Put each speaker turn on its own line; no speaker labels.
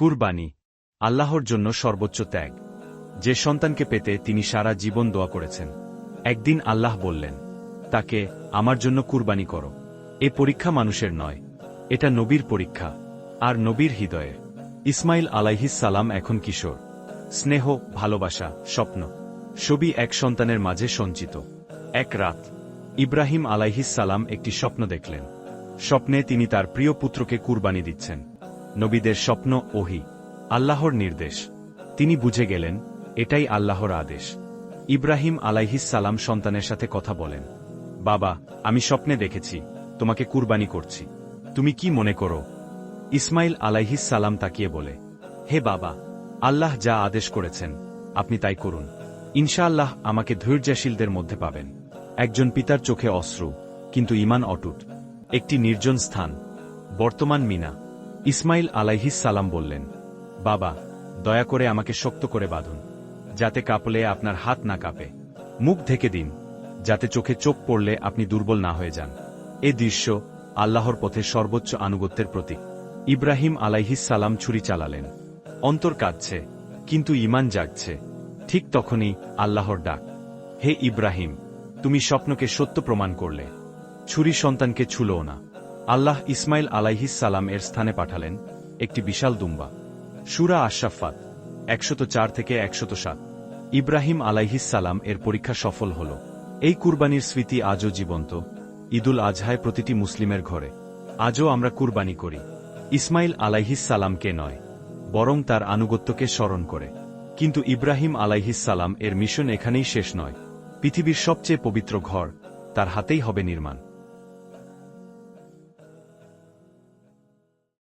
কুরবানি, আল্লাহর জন্য সর্বোচ্চ ত্যাগ। যে সন্তানকে পেতে তিনি সারা জীবন দোয়া করেছেন। একদিন আল্লাহ বললেন, তাকে আমার জন্য কুরবানি করো। এ পরীক্ষা মানুষের নয়, এটা নবীর পরীক্ষা, আর নবীর হৃদয়ে। ইসমাইল সালাম এখন কিশোর। স্নেহ, ভালোবাসা, স্বপ্ন সবই এক সন্তানের মাঝে সঞ্চিত। এক রাত, ইব্রাহিম সালাম একটি স্বপ্ন দেখলেন। স্বপ্নে তিনি তার প্রিয় পুত্রকে কুরবানি দিচ্ছেন। নবীদের স্বপ্ন ওহি, আল্লাহর নির্দেশ। তিনি বুঝে গেলেন, এটাই আল্লাহর আদেশ। ইব্রাহিম সালাম সন্তানের সাথে কথা বলেন, বাবা, আমি স্বপ্নে দেখেছি, তোমাকে কুরবানি করছি। তুমি কি মনে করো? ইসমাইল সালাম তাকিয়ে বলে, হে বাবা, আল্লাহ যা আদেশ করেছেন, আপনি তাই করুন। ইনশাআল্লাহ আমাকে ধৈর্যশীলদের মধ্যে পাবেন। একজন পিতার চোখে অশ্রু, কিন্তু ইমান অটুট। একটি নির্জন স্থান, বর্তমান মিনা। ইসমাইল আলাইহিস সালাম বললেন, বাবা, দয়া করে আমাকে শক্ত করে বাঁধুন, যাতে কাঁপলে আপনার হাত না কাঁপে। মুখ ঢেকে দিন, যাতে চোখে চোখ পড়লে আপনি দুর্বল না হয়ে যান। এ দৃশ্য আল্লাহর পথে সর্বোচ্চ আনুগত্যের প্রতীক। ইব্রাহিম আলাইহিস সালাম ছুরি চালালেন। অন্তর কাঁদছে, কিন্তু ইমান জাগছে। ঠিক তখনই আল্লাহর ডাক, হে ইব্রাহিম, তুমি স্বপ্নকে সত্য প্রমাণ করলে। ছুরি সন্তানকে ছুলও না। আল্লাহ ইসমাইল সালাম এর স্থানে পাঠালেন একটি বিশাল দুম্বা। সুরা আশরাফাত একশত চার থেকে একশত সাত। ইব্রাহিম সালাম এর পরীক্ষা সফল হল। এই কুরবানির স্মৃতি আজও জীবন্ত। ঈদুল আজহায় প্রতিটি মুসলিমের ঘরে। আজও আমরা কুরবানি করি। ইসমাইল সালামকে নয়, বরং তার আনুগত্যকে স্মরণ করে। কিন্তু ইব্রাহিম সালাম এর মিশন এখানেই শেষ নয়। পৃথিবীর সবচেয়ে পবিত্র ঘর তার হাতেই হবে নির্মাণ।